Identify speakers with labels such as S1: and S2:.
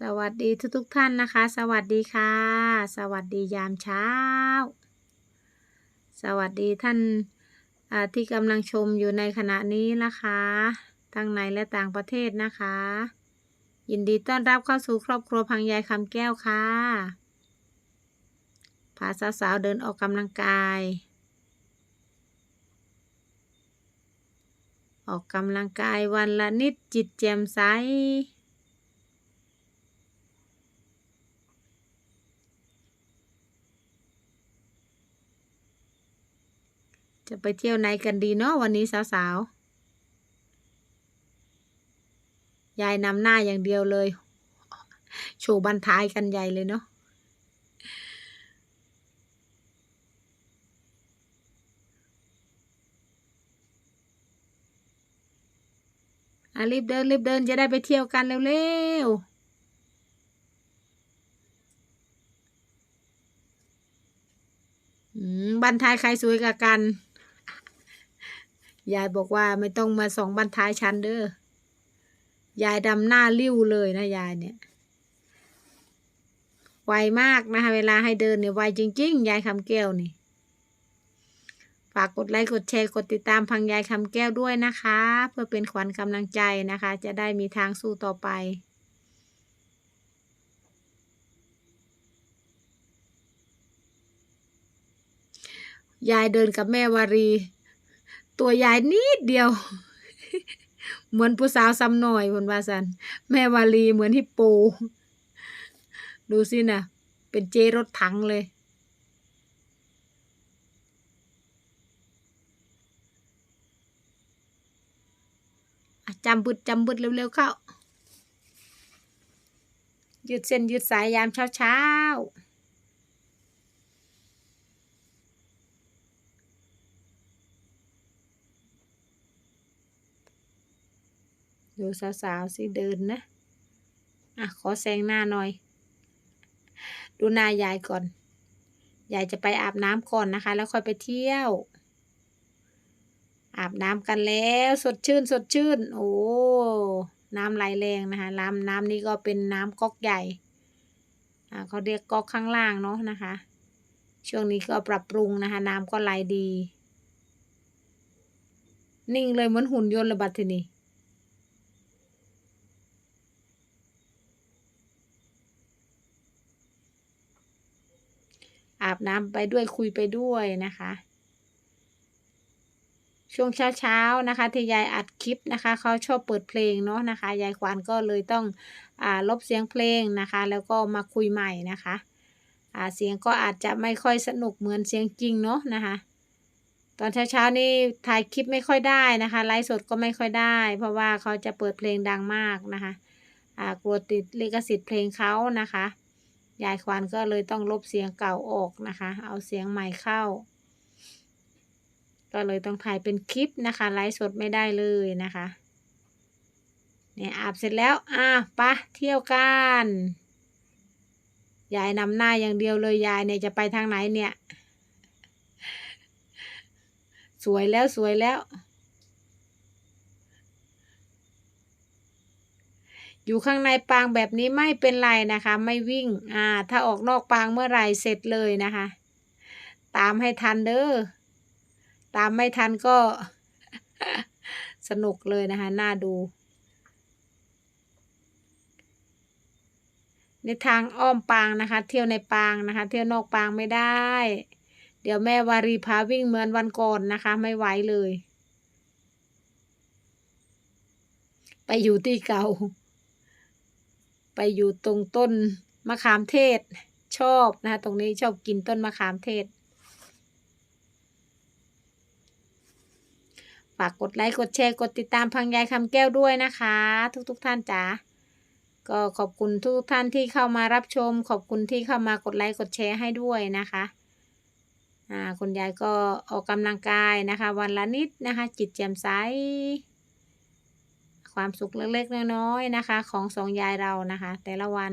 S1: สวัสดีทุกทุกท่านนะคะ สวัสดีค่ะ สวัสดียามเช้า สวัสดีท่านที่กำลังชมอยู่ในขณะนี้นะคะ ทั้งในและต่างประเทศนะคะ ยินดีต้อนรับเข้าสู่ครอบครัวพังยายคำแก้วค่ะพาสาวๆเดินออกกำลังกาย ออกกำลังกายวันละนิดจิตแจ่มใส จะไปเที่ยวไหนกันดีเนาะวันนี้สาวๆ ยายนำหน้าอย่างเดียวเลย โชว์บันท้ายกันใหญ่เลยเนาะอะรีบเดินรีบเดินจะได้ไปเที่ยวกันเร็วๆบันทายใครสวยกว่ากัน ยายบอกว่าไม่ต้องมาส่องบันท้ายฉันเด้อยายดำหน้าริ้วเลยนะยายเนี่ยไวมากนะคะเวลาให้เดินเนี่ยไวจริง ๆ ยายคำแก้วนี่ ฝากกดไลค์กดแชร์กดติดตามพังยายคำแก้วด้วยนะคะ เพื่อเป็นขวัญกำลังใจนะคะ จะได้มีทางสู้ต่อไป ยายเดินกับแม่วารี ตัวยายนิดเดียว เหมือนผู้สาวซ้ำหน่อยคนว่าสัน แม่วารีเหมือนฮิปโป ดูสินะเป็นเจรถถังเลย จำบึดจำบึดเร็วๆเข้า ยืดเส้นยืดสายยามเช้าๆ ดูสาวๆสิเดินนะ อะ ขอแซงหน้าหน่อย ดูหน้ายายก่อน ยายจะไปอาบน้ำก่อนนะคะ แล้วค่อยไปเที่ยว อาบน้ำกันแล้วสดชื่น สดชื่น โอ้ น้ำไหลแรงนะคะน้ำน้ำนี้ก็เป็นน้ำก๊อกใหญ่ อ่าเขาเรียกก๊อกข้างล่างเนาะนะคะ ช่วงนี้ก็ปรับปรุงนะคะ น้ำก็ไหลดี นิ่งเลยเหมือนหุ่นยนต์ระบัดทีนี้ อาบน้ำไปด้วยคุยไปด้วยนะคะ ช่วงเช้าๆนะคะ ที่ยายอัดคลิปนะคะ เขาชอบเปิดเพลงเนาะนะคะ ยายควานก็เลยต้องอ่าลบเสียงเพลงนะคะ แล้วก็มาคุยใหม่นะคะอ่าเสียงก็อาจจะไม่ค่อยสนุกเหมือนเสียงจริงเนาะนะคะ ตอนเช้าๆนี่ถ่ายคลิปไม่ค่อยได้นะคะไลฟ์สดก็ไม่ค่อยได้ เพราะว่าเขาจะเปิดเพลงดังมากนะคะอ่ากลัวติดลิขสิทธิ์เพลงเขานะคะ ยายควานก็เลยต้องลบเสียงเก่าออกนะคะ เอาเสียงใหม่เข้า ก็เลยต้องถ่ายเป็นคลิปนะคะไลฟ์สดไม่ได้เลยนะคะเนี่ยอาบเสร็จแล้วอะปะเที่ยวกันยายนำหน้าอย่างเดียวเลยยายเนี่ยจะไปทางไหนเนี่ย สวยแล้วสวยแล้ว อยู่ข้างในปางแบบนี้ไม่เป็นไรนะคะ ไม่วิ่งอ่าถ้าออกนอกปางเมื่อไหร่เสร็จเลยนะคะ ตามให้ทันเด้อตามไม่ทันก็ สนุกเลยนะคะน่าดูในทางอ้อมปางนะคะ เที่ยวในปางนะคะ เที่ยวนอกปางไม่ได้ เดี๋ยวแม่วารีพาวิ่งเหมือนวันก่อนนะคะ ไม่ไหวเลย ไปอยู่ที่เก่า ไปอยู่ตรงต้นมะขามเทศ ชอบนะคะตรงนี้ชอบกินต้นมะขามเทศ ฝากกดไลค์กดแชร์กดติดตามพังยายคำแก้วด้วยนะคะ ทุกๆทท่านจ๋าก็ขอบคุณทุกท่านที่เข้ามารับชม ขอบคุณที่เข้ามากดไลค์กดแชร์ให้ด้วยนะคะอ่าคุณยายก็ออกกำลังกายนะคะ วันละนิดนะคะ จิตแจ่มใส ความสุขเล็กๆน้อยๆนะคะ ของสองยายเรานะคะ แต่ละวัน